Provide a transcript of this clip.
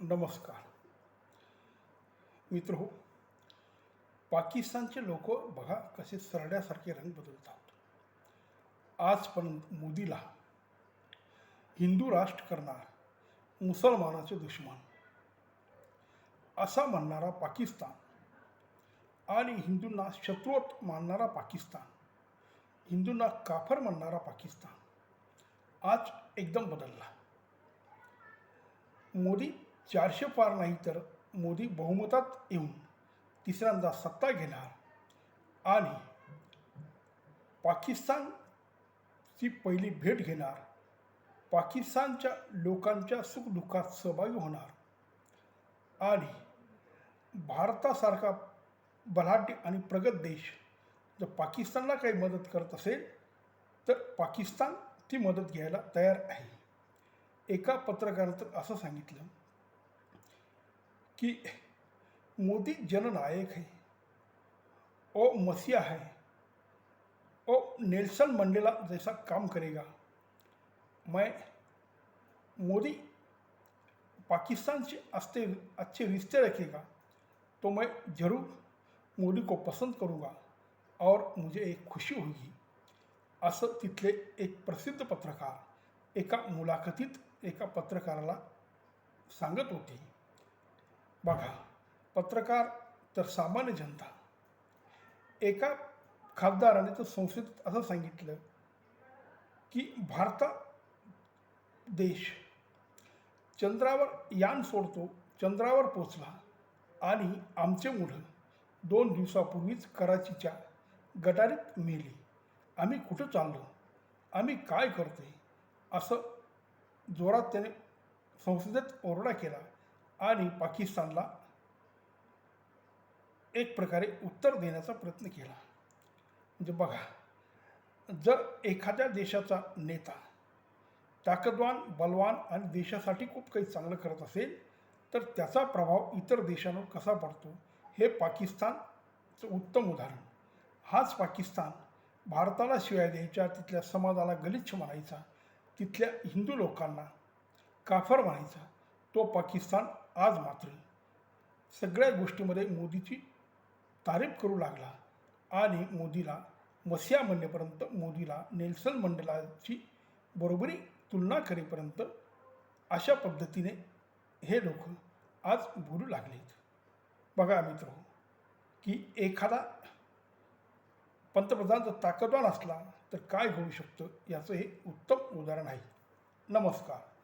नमस्कार. मित्र हो पाकिस्तानचे लोक बघा कसे सरड्यासारखे रंग बदलतात. आजपर्यंत मोदीला हिंदू राष्ट्र करणार मुसलमानाचे दुश्मन. असा मानणारा पाकिस्तान आणि हिंदूंना शत्रुवत मानणारा पाकिस्तान हिंदूंना काफर मानणारा पाकिस्तान आज एकदम बदलला. मोदी चारशे पार नाही तर मोदी बहुमतात येऊन तिसऱ्यांदा सत्ता घेणार. आणि पाकिस्तानची पहिली भेट घेणार. पाकिस्तानच्या लोकांच्या सुखदुःखात सहभागी होणार. आणि भारतासारखा बलाढ्य आणि प्रगत देश जर पाकिस्तानला काही मदत करत असेल तर पाकिस्तान ती मदत घ्यायला तयार आहे. एका पत्रकारानं तर असं सांगितलं. कि मोदी जननायक है ओ मसीहा है ओ नेल्सन मंडेला जैसा काम करेगा। मैं मोदी पाकिस्तान से अच्छे अच्छे रिश्ते रखेगा तो मैं ज़रूर मोदी को पसंद करूँगा, और मुझे एक खुशी होगी। असं तिथले एक प्रसिद्ध पत्रकार, एका मुलाखतीत एका पत्रकाराला सांगत होते। बघा पत्रकार तर सामान्य जनता. एका खासदाराने तर संसदेत असं सांगितलं की भारता देश चंद्रावर यान सोडतो चंद्रावर पोचला आणि आमचे मुलं दोन दिवसापूर्वीच कराचीच्या गटारीत मेली. आम्ही कुठं चाललो? आम्ही काय करतोय? असं जोरात त्याने संसदेत ओरडा केला. आणि पाकिस्तानला एक प्रकारे उत्तर देण्याचा प्रयत्न केला. म्हणजे बघा जर एखाद्या देशाचा नेता ताकदवान बलवान आणि देशासाठी खूप काही चांगलं करत असेल तर त्याचा प्रभाव इतर देशांवर कसा पडतो हे पाकिस्तानचं उत्तम उदाहरण. हाच पाकिस्तान भारताला शिवाय द्यायच्या तिथल्या समाजाला गलिच्छ म्हणायचा तिथल्या हिंदू लोकांना काफर म्हणायचा तो पाकिस्तान आज मात्र सगळ्या गोष्टीमध्ये मोदीची तारीफ करू लागला आणि मोदीला मसिया म्हणण्यापर्यंत मोदीला नेल्सन मंडलाची बरोबरी तुलना करेपर्यंत अशा पद्धतीने हे लोक आज बोलू लागलेत. बघा मित्र की एखादा पंतप्रधान जर ताकदवान असला तर काय होऊ शकतं याचं हे उत्तम उदाहरण आहे. नमस्कार.